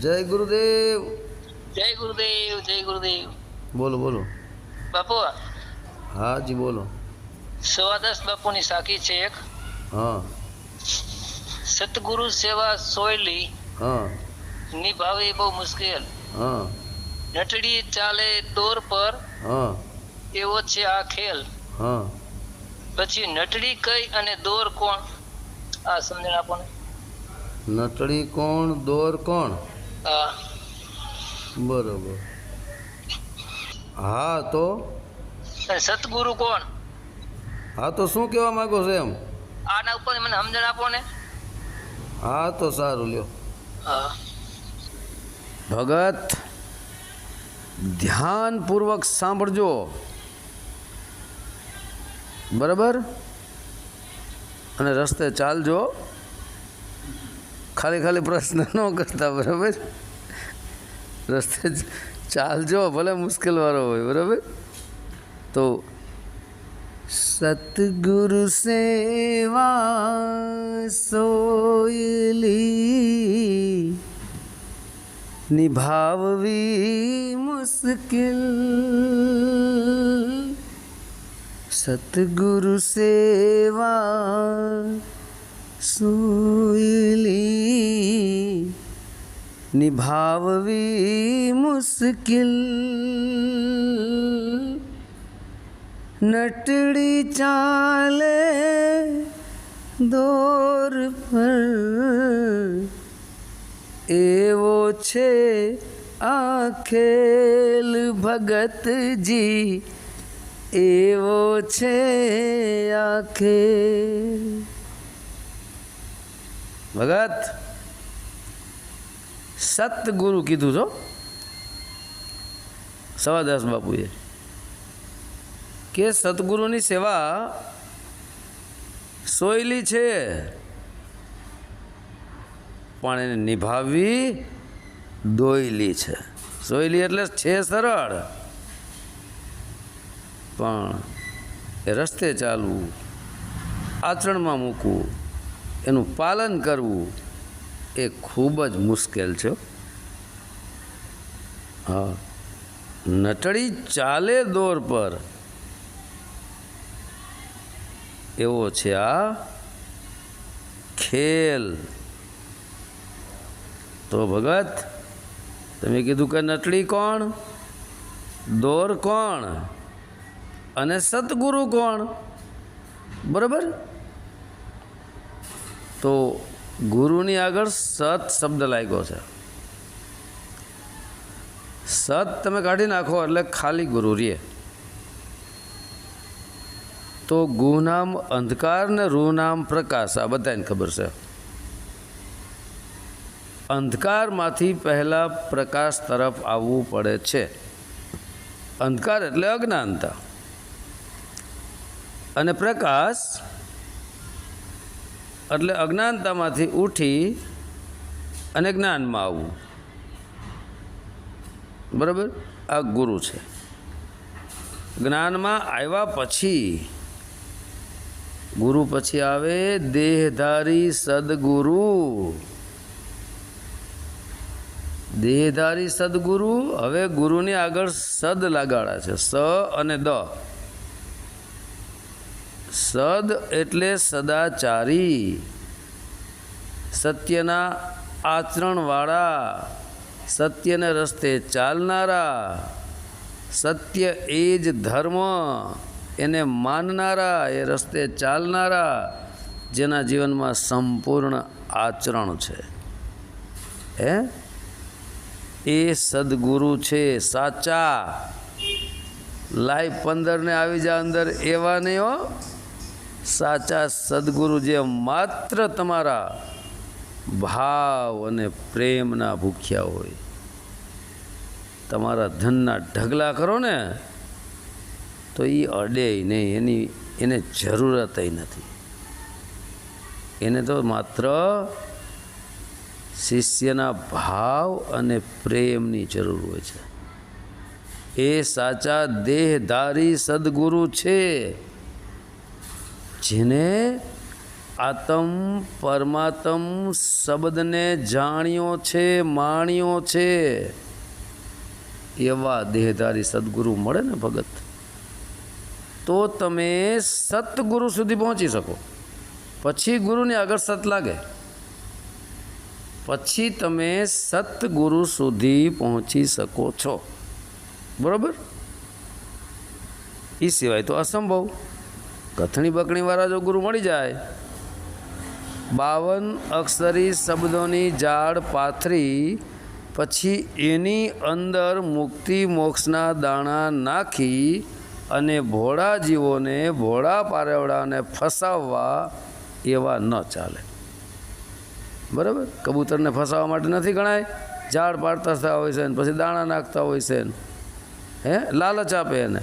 જય ગુરુદેવ. જય ગુરુદેવ જય ગુરુદેવ. બોલો બોલો. બાપુ હા જી બોલો. સવા દસ બાપુની સાખી છે એક. હા. સતગુરુ સેવા સોયલી હા. નિભાવવી બહુ મુશ્કેલ. હા. નટડી ચાલે દોર પર હા. એવો છે આ ખેલ. હા. પછી નટડી કઈ અને દોર કોણ? આ સમજણ આપો નટડી કોણ દોર કોણ? હા બરોબર. હા તો? સતગુરુ કોણ? હા તો શું કહેવા માંગો છો એમ? આના ઉપર મને સમજણ આપો ને. હા તો સારું લ્યો. હા. ભગત ધ્યાનપૂર્વક સાંભળજો. બરાબર? અને રસ્તે ચાલજો. ખાલી ખાલી પ્રશ્ન ન કરતા, બરાબર? રસ્તે ચાલજો, ભલે મુશ્કેલ વાળો હોય, બરાબર? તો સતગુરુ સેવા સોયલી નિભાવવી મુશ્કેલ. સતગુરુ સેવા સોયલી નિભાવવી મુશ્કેલ નટડી ચાલે દોર પર એવો છે આખેલ ભગતજી એવો છે આ ખેલ ભગત, સતગુરુ કીધું છો સવાદાસ બાપુએ. કે સતગુરુની સેવા સોયલી છે. પણ એને નિભાવવી દોયલી છે. સોયલી એટલે છે સરળ. પણ એ રસ્તે ચાલવું, આચરણમાં મૂકવું. એનું પાલન કરવું એ ખૂબ જ મુશ્કેલ છે. હા. નટળી ચાલે દોર પર. એવો છે આ ખેલ. તો ભગત, તમે કીધું કે નટળી કોણ? દોર કોણ? અને સતગુરુ કોણ? બરાબર? તો ગુરુની આગળ સત શબ્દ લાગ્યો છે. સત તમે કાઢી નાખો એટલે ખાલી ગુરુ રે તો ગુ નામ, અંધકાર ને રૂ પ્રકાશ, આ બધાને ખબર છે. અંધકારમાંથી પહેલાં પ્રકાશ તરફ આવવું પડે છે. અંધકાર એટલે અજ્ઞાનતા. અને પ્રકાશ એટલે અજ્ઞાનતામાંથી ઉઠી અને જ્ઞાનમાં આવવું. બરાબર? આ ગુરુ છે. જ્ઞાનમાં આવ્યા પછી ગુરુ પછી આવે, દેહધારી સદગુરુ. દેહધારી સદગુરુ, હવે ગુરુની આગળ સદ લગાડા છે, સ અને દ. સદ એટલે સદાચારી. સત્યના આચરણવાળા. સત્યને રસ્તે ચાલનારા. સત્ય એ જ ધર્મ. એને માનનારા, એ રસ્તે ચાલનારા, જેના જીવનમાં સંપૂર્ણ આચરણ છે. હે? એ સદગુરુ છે, સાચા. લાઈવ પંદરને આવી જા અંદર એવા નહીં હો. સાચા સદગુરુ જે માત્ર તમારા ભાવ અને પ્રેમના ભૂખ્યા હોય. તમારા ધનના ઢગલા કરો ને, તો એ અડે નહીં. એની, એને જરૂરત નથી. એને તો માત્ર શિષ્યના ભાવ અને પ્રેમની જરૂર હોય છે. એ સાચા દેહધારી સદગુરુ છે. જેને આતમ પરમાત્મ શબ્દને જાણ્યો છે, માણ્યો છે. એવા દેહધારી સદગુરુ મળે ને ભગત? તો તમે સતગુરુ સુધી પહોંચી શકો. પછી ગુરુની આગળ સત લાગે. પછી તમે સતગુરુ સુધી પહોંચી શકો છો. બરાબર? એ સિવાય તો અસંભવ. કથણી બકણીવાળા જો ગુરુ મળી જાય. બાવન અક્ષરી શબ્દોની ઝાડ પાથરી, પછી એની અંદર મુક્તિ મોક્ષના દાણા નાખી અને ભોળા જીવોને ભોળા પારેવડાને ફસાવવા એવા ન ચાલે. બરાબર? કબૂતરને ફસાવવા માટે નથી ગણાય. ઝાડ પાડતા થતા હોય છે ને પછી દાણા નાખતા હોય છે ને. હે? લાલચ આપે એને.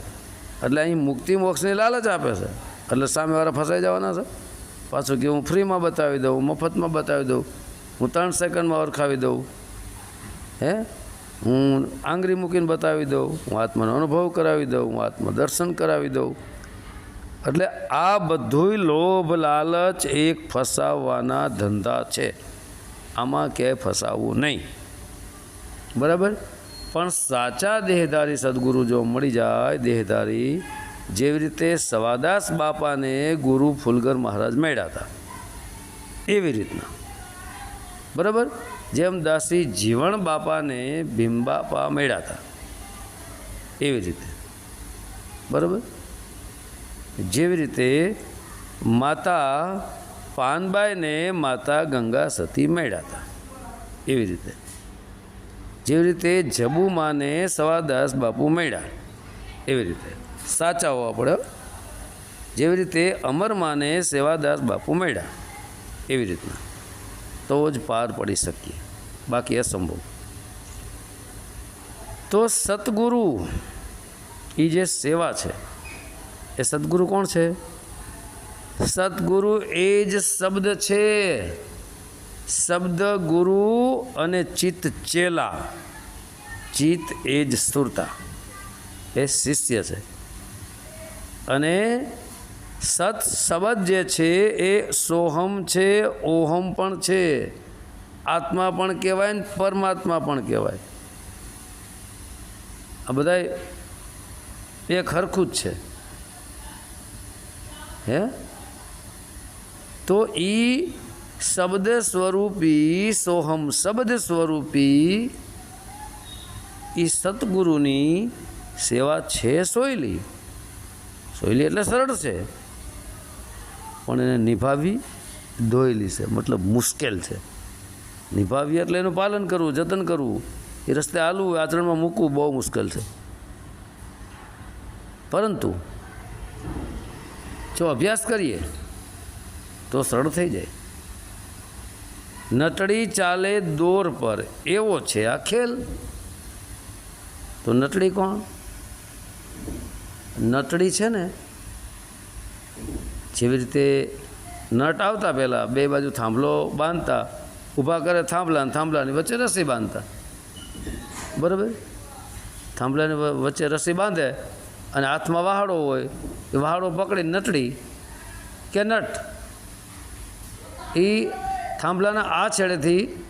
એટલે અહીં મુક્તિ મોક્ષની લાલચ આપે છે. એટલે સામેવાળા ફસાઈ જવાના છે? પાછું કે હું ફ્રીમાં બતાવી દઉં મફતમાં બતાવી દઉં, હું ત્રણ સેકન્ડમાં ઓળખાવી દઉં, હે? હું આંગળી મૂકીને બતાવી દઉં, હું આત્માનો અનુભવ કરાવી દઉં, હું આત્મા દર્શન કરાવી દઉં. એટલે આ બધુંય લોભ, લાલચ એક ફસાવવાના ધંધા છે. આમાં ક્યાંય ફસાવવું નહીં. બરાબર? પણ સાચા દેહધારી સદગુરુ જો મળી જાય, દેહધારી જેવી રીતે સવાદાસ બાપાને ગુરુ ફુલગર મહારાજ મળ્યા હતા. એવી રીતના. બરાબર? જેમ દાસી જીવણ બાપાને ભીમબાપા મળ્યા હતા. એવી રીતે. બરાબર? જેવી રીતે માતા પાનબાઈને માતા ગંગા સતી મળ્યા હતા. એવી રીતે. જેવી રીતે જબુમાને સવાદાસ બાપુ મળ્યા. એવી રીતે. સાચા પડ્યો પડે જેવી રીતે અમરમાને સેવાદાસ બાપુ મળ્યા, એવી રીતના. તો જ પાર પડી શકીએ. બાકી અસંભવ. તો સદગુરુ એ જે સેવા છે, એ સદગુરુ કોણ છે? સદગુરુ એ જ શબ્દ છે. શબ્દ ગુરુ અને ચિત્ત ચેલા. ચિત્ત એ જ સુરતા એ શિષ્ય છે. અને સત શબ્દ જે છે એ સોહમ છે, ઓહમ પણ છે. આત્મા પણ કહેવાય ને પરમાત્મા પણ કહેવાય. આ બધા એક હરખું જ છે. હે? તો ઈ શબ્દ સ્વરૂપી, સોહમ શબ્દ સ્વરૂપી, ઈ સદગુરુની સેવા છે સોયલી. સોયલી એટલે સરળ છે. પણ એને નિભાવી દોયેલી છે. મતલબ મુશ્કેલ છે. નિભાવી એટલે એનું પાલન કરવું, જતન કરવું. એ રસ્તે હાલવું આચરણમાં મૂકવું બહુ મુશ્કેલ છે. પરંતુ જો અભ્યાસ કરીએ તો સરળ થઈ જાય. નટડી ચાલે દોર પર. એવો છે આ ખેલ. તો નટડી કોણ? નટડી છે ને, જેવી રીતે નટ આવતા પહેલાં બે બાજુ થાંભલો બાંધતા, ઊભા કરે થાંભલા થાંભલાની વચ્ચે રસી બાંધતા. બરાબર? થાંભલાની વચ્ચે રસી બાંધે અને હાથમાં વહાડો હોય, એ વહાડો પકડી નટડી કે નટ. એ થાંભલાના આ છેડેથી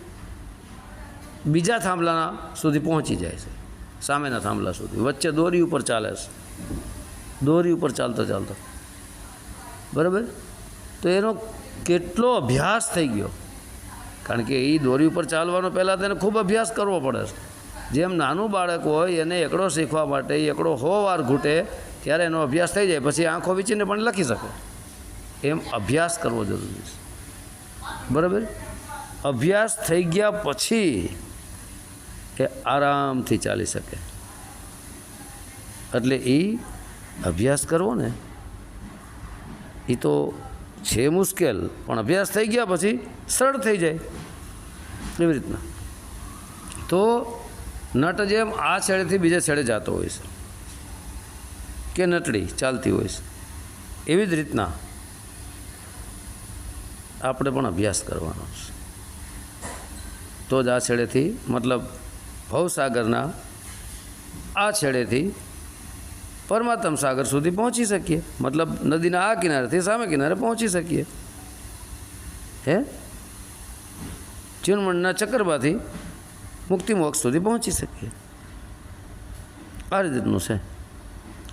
બીજા થાંભલાના સુધી પહોંચી જાય છે, સામેના થાંભલા સુધી. વચ્ચે દોરી ઉપર ચાલે છે. દોરી ઉપર ચાલતો ચાલતો. બરાબર? તો એનો કેટલો અભ્યાસ થઈ ગયો. કારણ કે એ દોરી ઉપર ચાલવાનો પહેલાં તેને ખૂબ અભ્યાસ કરવો પડે. છે જેમ નાનું બાળક હોય, એને એકડો શીખવા માટે, એકડો હો વાર ઘૂંટે, ત્યારે એનો અભ્યાસ થઈ જાય. પછી આંખો વીચીને પણ લખી શકે. એમ અભ્યાસ કરવો જરૂરી છે. બરાબર? અભ્યાસ થઈ ગયા પછી એ આરામથી ચાલી શકે. એટલે એ અભ્યાસ કરવો ને એ તો છે મુશ્કેલ, પણ અભ્યાસ થઈ ગયા પછી સરળ થઈ જાય. એવી રીતના. તો નટ જેમ આ છેડેથી બીજા છેડે જતો હોય છે. કે નટડી ચાલતી હોય છે. એવી જ રીતના આપણે પણ અભ્યાસ કરવાનો છે. તો જ આ છેડેથી, મતલબ ભવસાગરના આ છેડેથી પરમાત્મ સાગર સુધી પહોંચી શકીએ. મતલબ નદીના આ કિનારેથી સામે કિનારે પહોંચી શકીએ. હે? ચૂનમણના ચક્કરમાંથી મુક્તિ મોક્ષ સુધી પહોંચી શકીએ. આ રીતનું છે.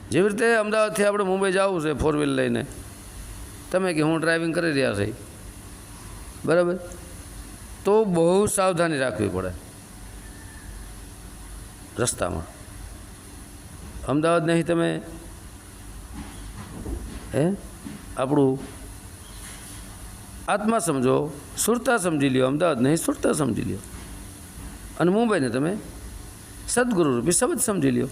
જેવી રીતે અમદાવાદથી આપણે મુંબઈ જવું છે ફોર વ્હીલ લઈને. તમે કે હું ડ્રાઇવિંગ કરી રહ્યા છે. બરાબર? તો બહુ સાવધાની રાખવી પડે. રસ્તામાં. અમદાવાદ નહીં તમે? હે? આપણું આત્મા સમજો, સુરતા સમજી લ્યો, અમદાવાદ નહીં, સુરતા સમજી લ્યો. અને મુંબઈને તમે સદગુરુ રૂપી શબ્દ સમજી લ્યો.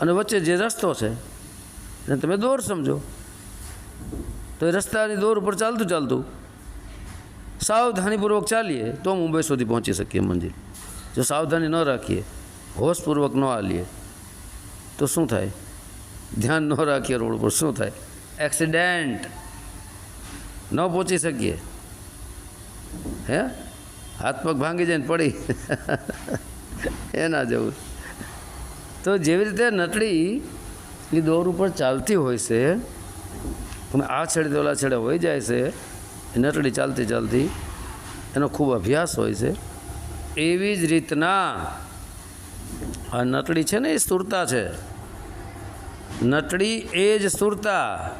અને વચ્ચે જે રસ્તો છે, એને તમે દોર સમજો. તો એ રસ્તાની દોર ઉપર ચાલતું ચાલતું સાવધાનીપૂર્વક ચાલીએ તો મુંબઈ સુધી પહોંચી શકીએ મંજિલ જો સાવધાની ન રાખીએ, હોશપૂર્વક ન હાલીએ તો શું થાય? ધ્યાન ન રાખીએ રોડ ઉપર શું થાય? એક્સિડેન્ટ ન પહોંચી શકીએ. હે? હાથ પગ ભાંગી જાય ને પડી. એના જેવું. તો જેવી રીતે નટડી એ દોર ઉપર ચાલતી હોય છે, પણ આ છેડે ઓલા છેડે હોઈ જાય છે નટડી ચાલતી ચાલતી એનો ખૂબ અભ્યાસ હોય છે. એવી જ રીતના આ નટડી છે ને એ સુરતા છે. નટડી એ જ સુરતા.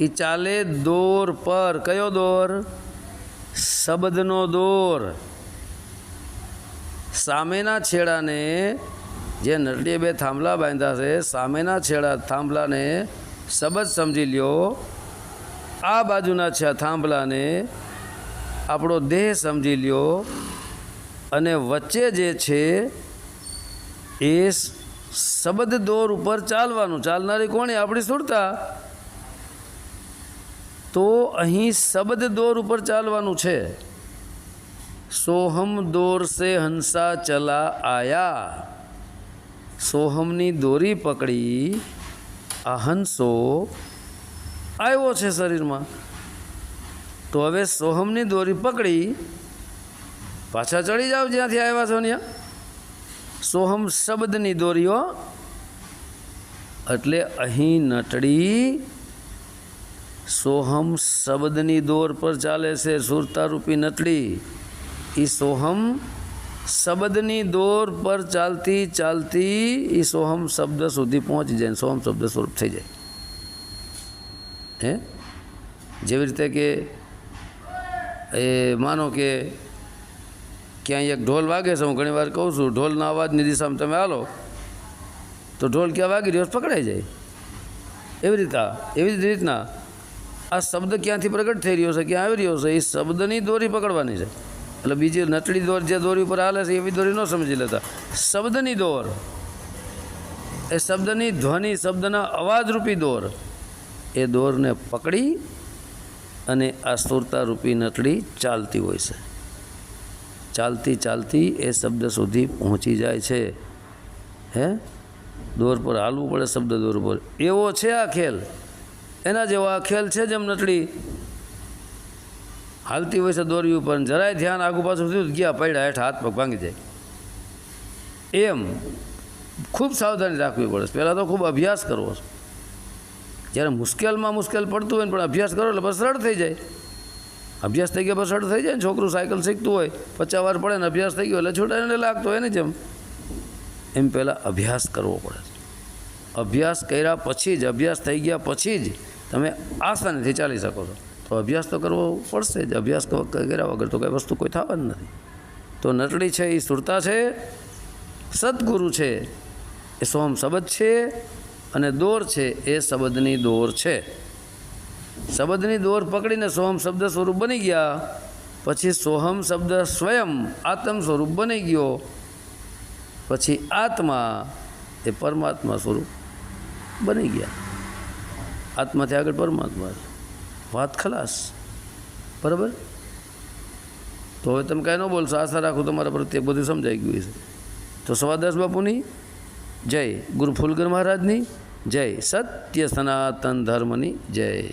એ ચાલે દોર પર. કયો દોર? શબ્દનો દોર. સામેના છેડાને જે નટડીએ બે થાંભલા બાંધ્યા છે, સામેના છેડા થાંભલાને શબ્દ સમજી લ્યો. આ બાજુના છે થાંભલાને આપણો દેહ સમજી લ્યો. અને વચ્ચે જે છે, એ શબ્દ દોર ઉપર ચાલવાનું. ચાલનારી કોણી? આપણી સુરતા. તો અહીં શબ્દ દોર ઉપર ચાલવાનું છે. સોહમ દોર સે હંસા ચલા આયા. સોહમની દોરી પકડી, આ હંસો આવ્યો છે શરીરમાં. તો હવે સોહમની દોરી પકડી, પાછા ચડી જાઓ જ્યાંથી આવ્યા છો ત્યાં સોહમ શબ્દની દોરીઓ એટલે અહીં નટડી સોહમ શબ્દની દોર પર ચાલે છે સુરતારૂપી નટડી. એ સોહમ શબ્દની દોર પર ચાલતી ચાલતી એ સોહમ શબ્દ સુધી પહોંચી જાય સોહમ શબ્દ સ્વરૂપ થઈ જાય. હે? જેવી રીતે કે, એ માનો કે ક્યાંય એક ઢોલ વાગે છે, હું ઘણી વાર કહું છું, ઢોલના અવાજની દિશામાં તમે હાલો, તો ઢોલ ક્યાં વાગી રહ્યો પકડાઈ જાય. એવી રીતના, એવી જ રીતના. આ શબ્દ ક્યાંથી પ્રગટ થઈ રહ્યો છે, ક્યાં આવી રહ્યો છે, એ શબ્દની દોરી પકડવાની છે. એટલે બીજી નટડી દોર જે દોરી ઉપર હાલે છે, એવી દોરી ન સમજી લેતા. શબ્દની દોર. એ શબ્દની ધ્વનિ, શબ્દના અવાજરૂપી દોર. એ દોરને પકડી અને આ સુરતારૂપી નટડી ચાલતી હોય છે. ચાલતી ચાલતી એ શબ્દ સુધી પહોંચી જાય છે. હે? દોર પર હાલવું પડે શબ્દ દોર પર. એવો છે આ ખેલ. એના જેવો આ ખેલ છે જેમ નટડી. હાલતી હોય છે દોરી ઉપર જરાય ધ્યાન આગુ પાછું થયું ગયા પડ્યા હેઠ હાથ પગ ભાંગી જાય. એમ ખૂબ સાવધાની રાખવી પડે પહેલાં તો ખૂબ અભ્યાસ કરવો છે. જ્યારે મુશ્કેલમાં મુશ્કેલ પડતું હોય ને પણ અભ્યાસ કરો એટલે બસ સરળ થઈ જાય. અભ્યાસ થઈ ગયો બસ થઈ જાય ને છોકરું સાયકલ શીખતું હોય, પચાસ વાર પડે ને અભ્યાસ થઈ ગયો એટલે છૂટાઈને લાગતો હોય ને જેમ. એમ પહેલાં અભ્યાસ કરવો પડે અભ્યાસ કર્યા પછી જ, અભ્યાસ થઈ ગયા પછી જ તમે આસાનીથી ચાલી શકો છો. તો અભ્યાસ તો કરવો પડશે જ. અભ્યાસ કર્યા વગર તો કંઈ વસ્તુ કોઈ થવાની નથી. તો નટડી છે એ સુરતા છે, સદગુરુ છે એ સોમ શબ્દ છે અને દોર છે એ શબ્દની દોર છે. શબ્દની દોર પકડીને સોહમ શબ્દ સ્વરૂપ બની ગયા. પછી સોહમ શબ્દ સ્વયં આત્મ સ્વરૂપ બની ગયો. પછી આત્મા એ પરમાત્મા સ્વરૂપ બની ગયા. આત્માથી આગળ પરમાત્મા વાત ખલાસ. બરાબર? તો હવે તમે કાંઈ ન બોલશો, આશા રાખું તમારા પ્રત્યે બધું સમજાઈ ગયું છે તો સવાદાસ બાપુની જય. ગુરુ ફુલગર મહારાજની જય. સત્ય સનાતન ધર્મની જય.